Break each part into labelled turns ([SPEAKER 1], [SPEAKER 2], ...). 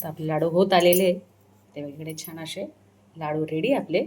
[SPEAKER 1] मस्त आपले लाडू होत आलेले ते तेव्हा इकडे छान असे लाडू रेडी आपले.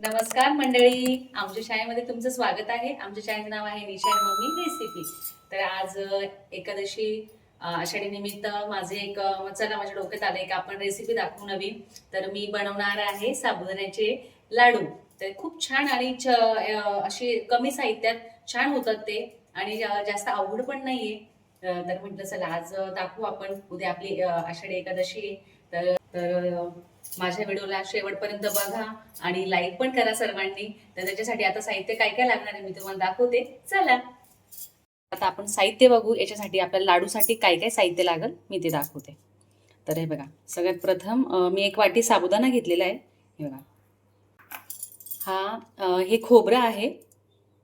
[SPEAKER 1] नमस्कार मंडळी. आमच्या शाळेमध्ये तुमचं स्वागत आहे. आमच्या शाळेचं नाव आहे निशा मम्मी रेसिपी तर आज एकादशी आषाढी निमित्त माझे एक चला माझ्या डोक्यात आलं एक आपण रेसिपी दाखवू नवीन. तर मी बनवणार आहे साबुदाण्याचे लाडू. तर खूप छान आणि छ अशी कमी साहित्यात छान होतात ते आणि जास्त अवघड पण नाहीये. तर म्हटलं चला आज दाखवू आपण. उद्या आपली आषाढी एकादशी तर तर माझ्या व्हिडिओला शेवटपर्यंत बघा आणि लाईक पण करा सर्वांनी. तर त्याच्यासाठी आता साहित्य काय काय लागणार आहे मी तुम्हाला दाखवते. चला. आता आपण साहित्य बघू याच्यासाठी आपल्याला लाडूसाठी काय काय साहित्य लागेल मी ते दाखवते. तर हे बघा सगळ्यात प्रथम मी एक वाटी साबुदाणा घेतलेला आहे. हे बघा. हा हे खोबरं आहे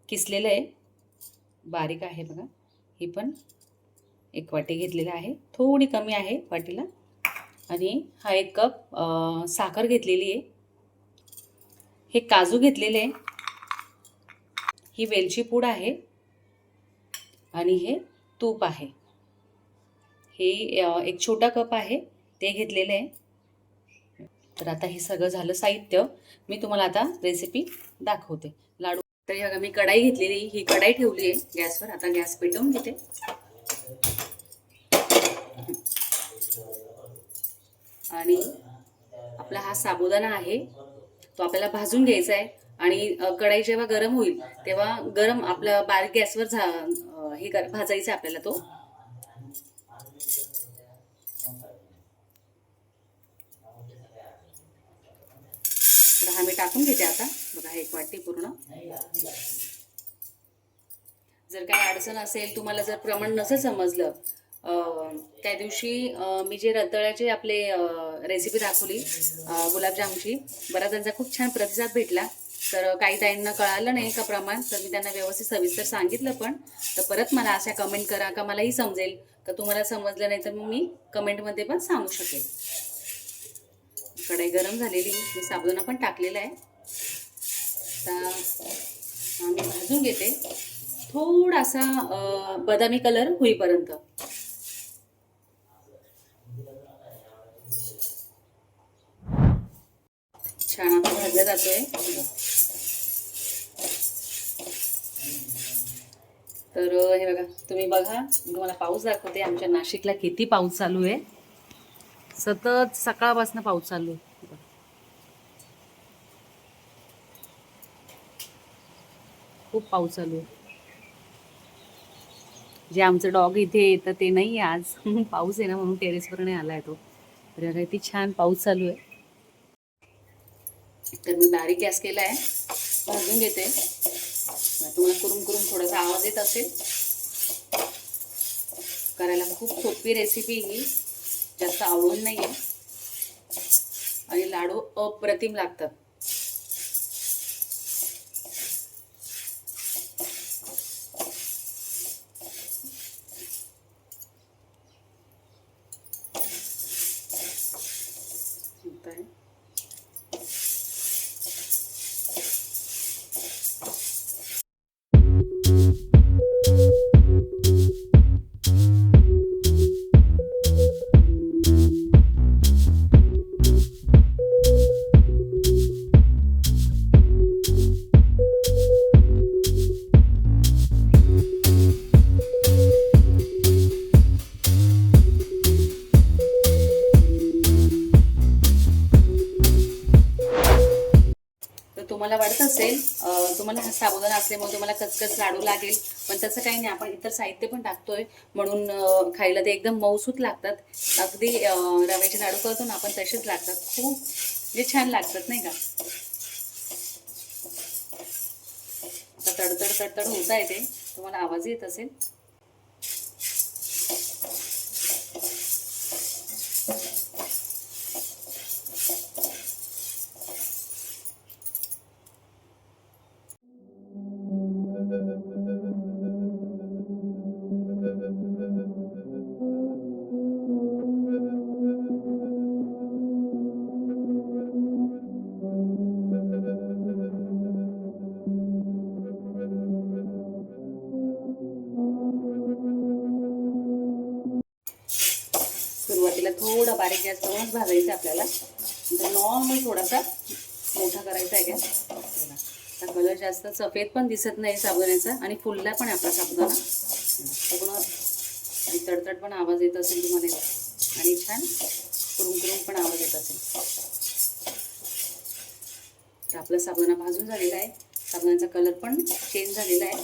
[SPEAKER 1] किसलेलं आहे. बारीक आहे बघा. ही पण एक वाटी घेतलेलं आहे. थोडी कमी आहे वाटीला. आणि हा एक कप साखर घेतलेली आहे. हे काजू घेतलेले आहे. ही वेलची पूड आहे. आणि हे तूप आहे. हे एक छोटा कप आहे ते घेतलेलं आहे. तर आता हे सगळं झालं साहित्य. मी तुम्हाला आता रेसिपी दाखवते. लाडू तर हे बघा मी कढाई घेतलेली ही कढाई ठेवली आहे गॅसवर. आता गॅस पेटवून घेते. आणि आपला हा साबुदाणा आहे. तो आपल्याला भाजून घ्यायचा आहे. आणि कढाई जेव्हा गरम होईल तेव्हा गरम आपलं बारीक गॅसवर झा हे भाजायचं भाजायचा आहे आपल्याला तो. हा मी टाकून घेते आता. बघा एक वाटी पूर्ण. जर काही अडचण असेल तुम्हाला जर प्रमाण नसेल समजलं त्या दिवशी मी जे रताळ्याचे आपले रेसिपी दाखवली गुलाबजामची बऱ्याच त्यांचा खूप छान प्रतिसाद भेटला. तर काही ताईंना कळालं नाही का प्रमाण तर मी त्यांना व्यवस्थित सविस्तर सांगितलं पण. तर परत मला अशा कमेंट करा का मलाही समजेल. का तुम्हाला समजलं नाही तर मग मी कमेंटमध्ये पण सांगू शकेल. कढाई गरम झालेली मी साबुदाणा पण टाकलेला आहे. आता मी भाजून घेते. थोडासा बदामी कलर होईपर्यंत. छान आता भाजला जातोय. तुम्ही बघा मी तुम्हाला पाऊस दाखवते. आमच्या नाशिकला किती पाऊस चालू आहे. सतत सकाळपासून पाऊस चालू आहे. खूप पाऊस चालू आहे. जे आमचं डॉग इथे येतं ते नाही आज. पाऊस आहे ना म्हणून टेरेसवर नाही आला आहे तो तर किती छान पाऊस चालू आहे. तर मी बारीक गॅस केला आहे भाजून घेते. तुम्हाला कुरुम कुरुम थोडासा आवाज येत असेल. करायला. खूप सोपी रेसिपी ही. जास्त आवडून नाही आहे आणि लाडू अप्रतिम लागतात. होत लागेल पण तसं काही नाही आपण इतर साहित्य पण टाकतोय. म्हणून खायला ते एकदम मऊसूत लागतात. अगदी रव्याचे लाडू करतो ना आपण तसेच लागतात. खूप म्हणजे छान लागतात नाही का? तडतड तडतड होत आहे ते. तुम्हाला आवाज येत असेल. थोडा बारीक गॅस करूनच भाजायचा आहे आपल्याला. तर नॉर्मल थोडासा मोठा करायचा आहे गॅस. आता कलर जास्त सफेद पण दिसत नाही साबुदाण्याचा आणि फुलला पण आहे आपला साबुदाणा पूर्ण आणि तडतड पण आवाज येत असेल तुम्हाला आणि छान कुरुम कुरुम पण आवाज येत असेल. तर आपला साबुदाणा भाजून झालेला आहे. साबुदाण्याचा कलर पण चेंज झालेला आहे.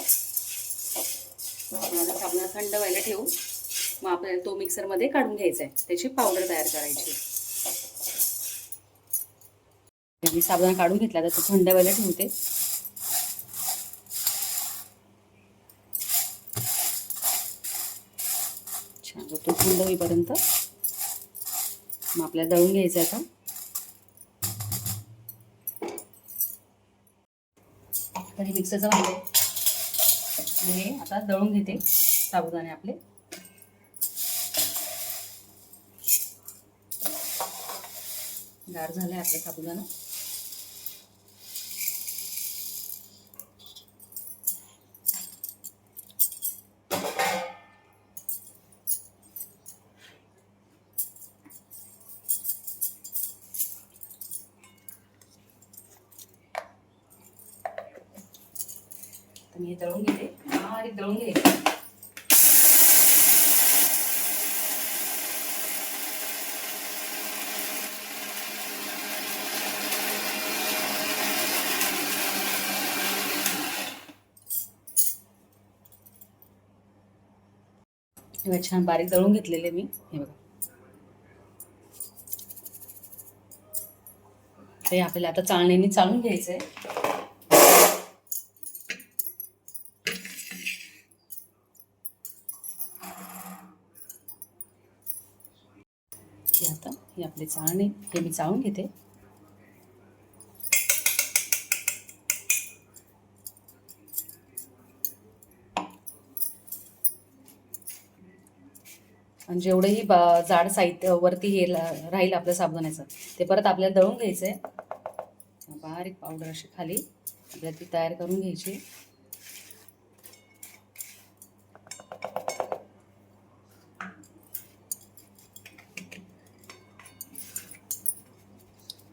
[SPEAKER 1] आपण आता साबुदाणा थंड व्हायला ठेवू. मग आपल्याला तो मिक्सरमध्ये काढून घ्यायचा आहे. त्याची पावडर तयार करायची. मी साबण काढून घेतला तर तो थंड व्हायला ठेवते. छान तो थंड होईपर्यंत मग आपल्याला दळून घ्यायचं आहे आता. तरी मिक्सरचं भांडे हे आता दळून घेते साबुदाणे आपले. गार झाले आपला साबुदाणा. तर मी हे दळून घेते बारीक दळून घ्यायचे हे छान बारीक दळून घेतलेले मी. हे बघा. ते आपल्याला आता चाळणीने चालून घ्यायचं हे आता हे आपली चाळणी हे मी चाळून घेते. म्हणजे आणि जेवढंही बा- जाड साहित्य वरती हे राहील आपलं साबुदाण्याचं. ते परत आपल्याला दळून घ्यायचं आहे बारीक पावडर अशी खाली आपल्याला ती तयार करून घ्यायची.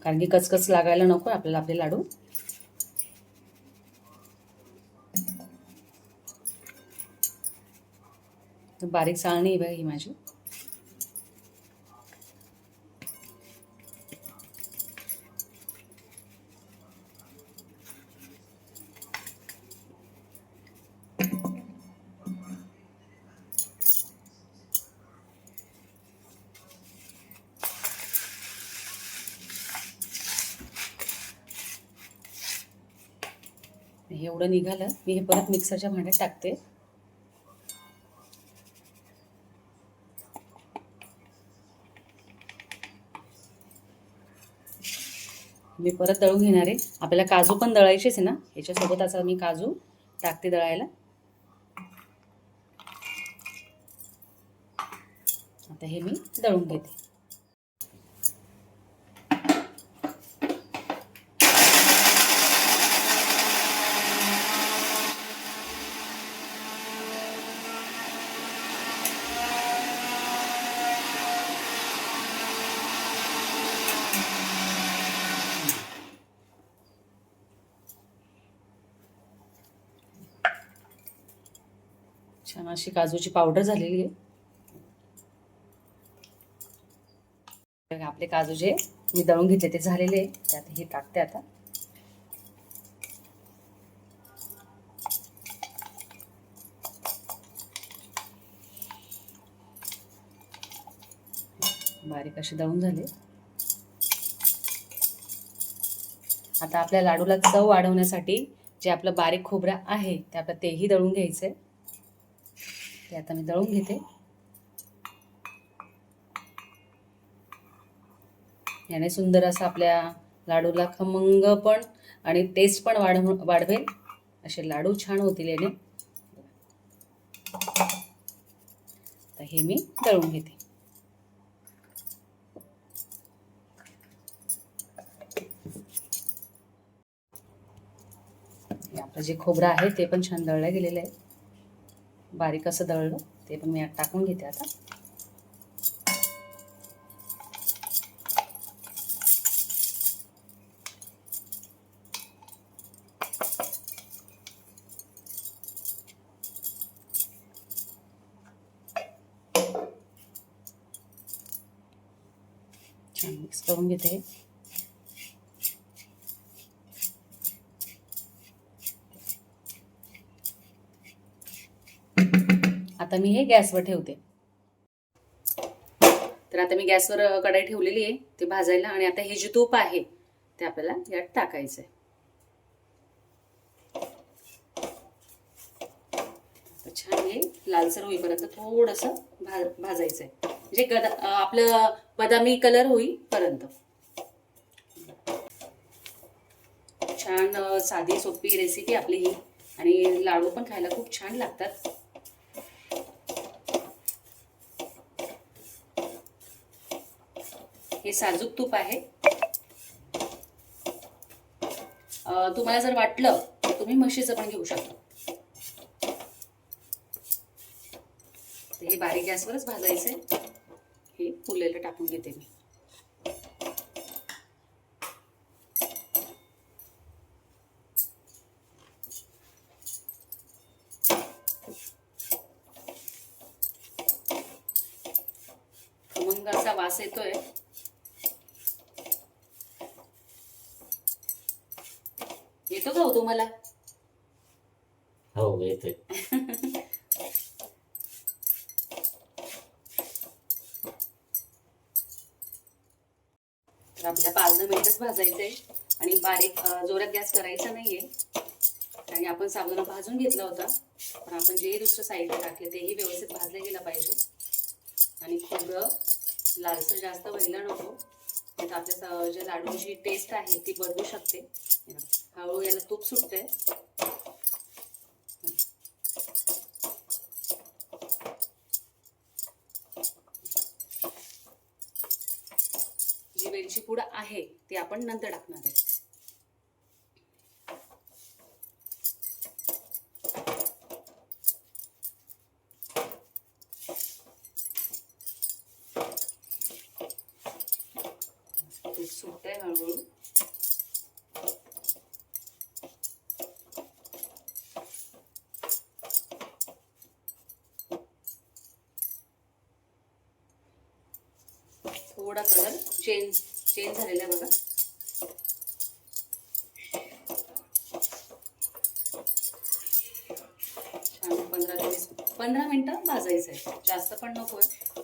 [SPEAKER 1] कारण की कचकच लागायला नको आपल्याला आपले लाडू. बारीक चाळणी आहे बघ ही माझी. हे एवढं निघालं. मी हे परत मिक्सरच्या भांड्यात टाकते. मी परत दळून घेणार आहे. आपल्याला काजू पण दळायचेच आहे ना? याच्यासोबत असं मी काजू टाकते दळायला. आता हे मी दळून घेते छान अशी काजूची पावडर झालेली आहे. आपले काजू जे मी दळून घेतले ते झालेले आहे. त्यात हे टाकते आता. बारीक असे दळून झाले. आता आपल्या लाडूला चव वाढवण्यासाठी जे आपलं बारीक खोबरं आहे ते आपलं तेही दळून घ्यायचंय. हे आता मी दळून घेते. याने सुंदर असं आपल्या लाडूला खमंग पण आणि टेस्ट पण वाढ वाढवेल. असे लाडू छान होतील याने. तर हे मी दळून घेते. आपलं जे खोबरं आहे ते पण छान दळलं गेलेलं आहे. बारीक असं दळलं ते पण मी टाकून घेते आता. आता मी हे गॅसवर ठेवते. तर आता मी गॅसवर कढाई ठेवलेली आहे ते भाजायला आणि आता हे जे तूप आहे ते आपल्याला यात टाकायचं आहे छान हे लालसर होईपर्यंत थोडंसं भा भाजायचं आहे म्हणजे गदा आपलं बदामी कलर होईपर्यंत. छान साधी सोपी रेसिपी आपली ही. आणि लाडू पण खायला खूप छान लागतात. हे साजूक तूप आहे. तुम्हाला जर वाटलं तर तुम्ही म्हशीचं पण घेऊ शकता. हे बारीक गॅसवरच भाजायचं हे फुलेलं टाकून घेते मी. खमंग वास येतोय. का हो
[SPEAKER 2] येतोय.
[SPEAKER 1] तर आपल्याला पाच दहा मिनिटच भाजायचंय आणि बारीक जोरात गॅस करायचा नाहीये. आणि आपण साबुदाणा भाजून घेतला होता. पण आपण जे दुसरं साईडला टाकले तेही व्यवस्थित भाजले गेलं पाहिजे. आणि खोबरं लालसर जास्त व्हायला नको. आपल्या ज्या लाडूची टेस्ट आहे ती बदलू शकते. हळू याला तूप सुटतंय. जी वेलची पूड आहे ती आपण नंतर टाकणार आहे. छान पंधरा ते वीस पंधरा मिनिटं भाजायचं आहे. जास्त पण नको आहे.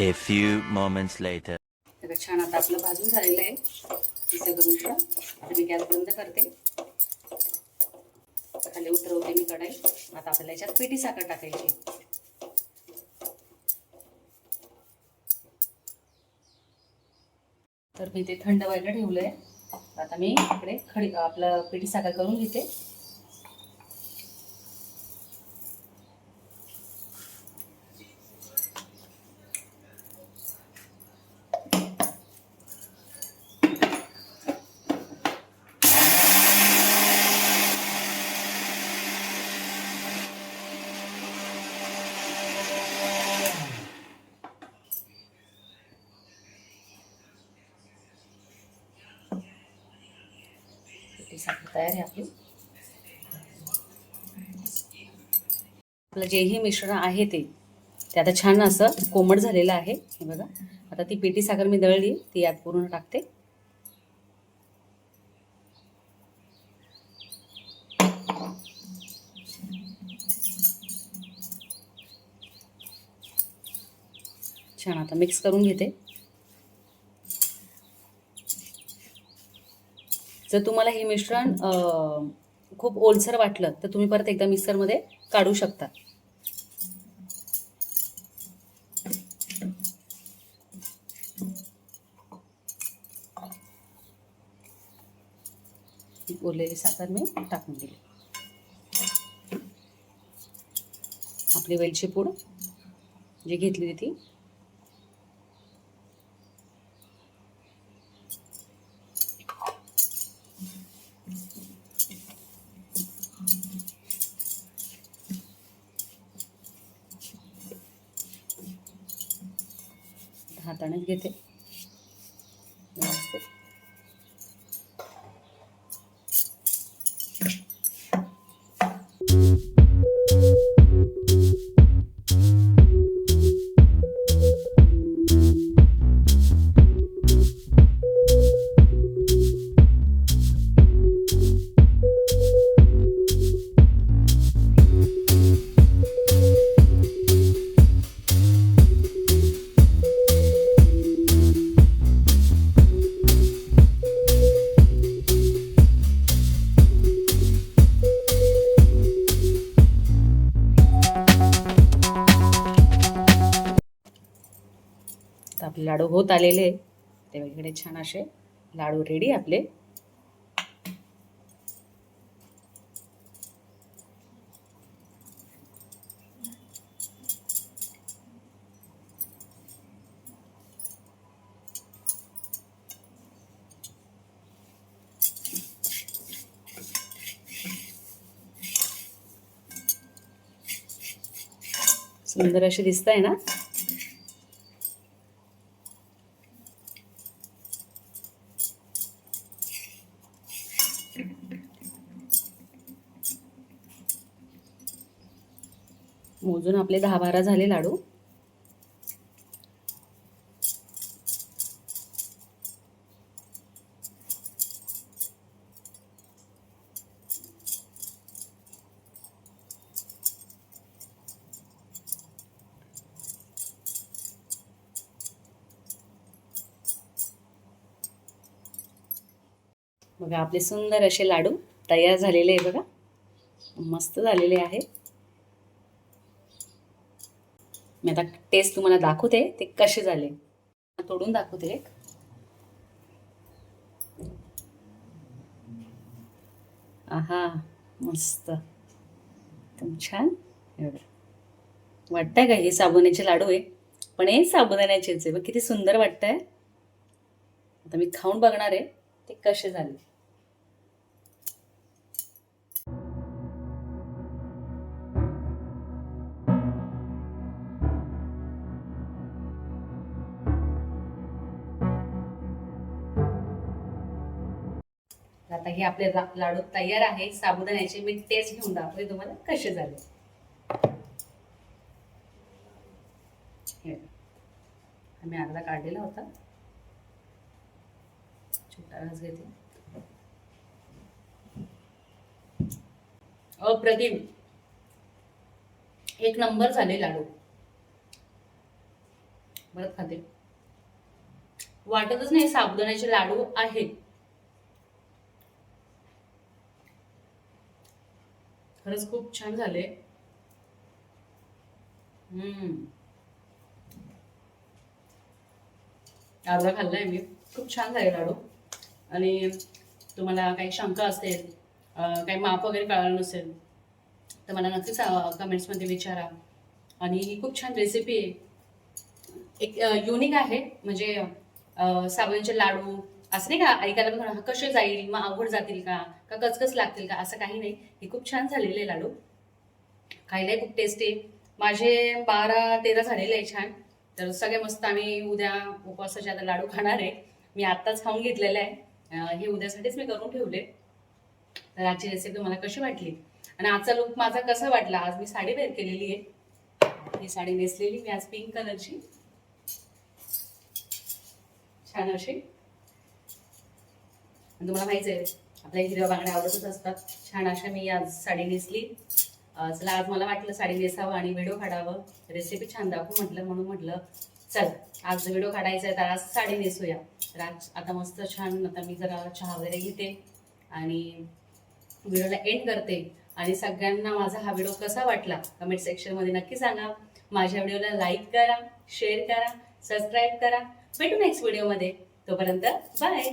[SPEAKER 3] A few moments later.
[SPEAKER 1] छान आता आपलं भाजून झालेलं आहे. सगळं मिश्रण आता मी गॅस बंद करते. खाली उतरवते मी कढाई. आता आपल्याला याच्यात पिठी साखर टाकायची तर मी ते थंड व्हायला ठेवलंय. आता मी इकडे खडी आपलं पिठी साखर करून घेते. साखर तयार आहे आपली आपलं जेही मिश्रण आहे ते ते आता छान असं कोमट झालेलं आहे हे बघा. आता ती पिठी साखर मी दळली ती यात पूर्ण टाकते. छान आता मिक्स करून घेते. जर तुम्हाला हे मिश्रण खूप ओलसर वाटलं तर तुम्ही परत एकदा मिक्सरमध्ये काढू शकता. उरलेली साखर मी टाकून दिली. आपली वेलची पूड जी घेतली ती propriété. होत आलेले आहे. तेव्हा इकडे छान असे लाडू रेडी आपले सुंदर असे दिसत आहे ना आपले दहा बारा झाले लाडू. बघा आपले सुंदर असे लाडू तयार झालेले आहे बघा. मस्त झालेले आहे. मी आता टेस्ट तुम्हाला दाखवते ते कसे झाले. तोडून दाखवते एक. आहा मस्त. एकदम छान. एवढं. वाटतंय का हे साबुदाण्याचे लाडू आहे? पण हे साबुदाण्याचेच आहे. बघ किती सुंदर वाटतंय. आता मी खाऊन बघणार आहे ते कसे झाले. आता हे आपले लाडू तयार आहे. साबुदाण्याचे मी टेस्ट घेऊन दाखवते तुम्हाला कसे झाले. हे आम्ही अर्धा काढलेला होता. छोटा घास घेते. अप्रतिम. एक नंबर झाले लाडू. परत खाते. वाटतच नाही साबुदाण्याचे लाडू आहेत. खरंच खूप छान झाले हम्म. अर्धा खाल्लाय मी. खूप छान झाले लाडू. आणि तुम्हाला काही शंका असेल काही माप वगैरे कळालं नसेल तर मला नक्कीच कमेंट्समध्ये विचारा. आणि ही खूप छान रेसिपी आहे. एक युनिक आहे. म्हणजे साबणचे लाडू असं नाही का? ऐकायला पण हा कसे जाईल? मग अवघड जातील का? का कचकच लागतील का? असं काही नाही. हे खूप छान झालेले लाडू. खायलाही खूप टेस्टी माझे बारा तेरा झालेले आहे छान. तर सगळे मस्त आम्ही उद्या उपवासाचे आता लाडू खाणार आहे. मी आत्ताच खाऊन घेतलेलं आहे. हे उद्यासाठीच मी करून ठेवले. तर आजची रेसिपी तुम्हाला कशी वाटली? आणि आजचा लुक माझा कसा वाटला? आज मी साडी वेअर केलेली आहे. ही साडी नेसलेली मी आज पिंक कलरची छान अशी. आणि तुम्हाला माहीत आहे आपल्या हिरव्या बांगड्या आवडतच असतात. छान अशा मी आज साडी नेसली. चला आज मला वाटलं साडी नेसावं आणि व्हिडिओ काढावं. रेसिपी छान दाखवू म्हटलं म्हणून म्हटलं चल आज व्हिडिओ काढायचा आहे तर आज साडी नेसूया. तर आज आता मस्त छान आता मी जरा चहा वगैरे घेते आणि व्हिडिओला एंड करते. आणि सगळ्यांना माझा हा व्हिडिओ कसा वाटला कमेंट सेक्शनमध्ये नक्की सांगा. माझ्या व्हिडिओला लाईक करा शेअर करा सबस्क्राईब करा. भेटू नेक्स्ट व्हिडिओमध्ये तोपर्यंत बाय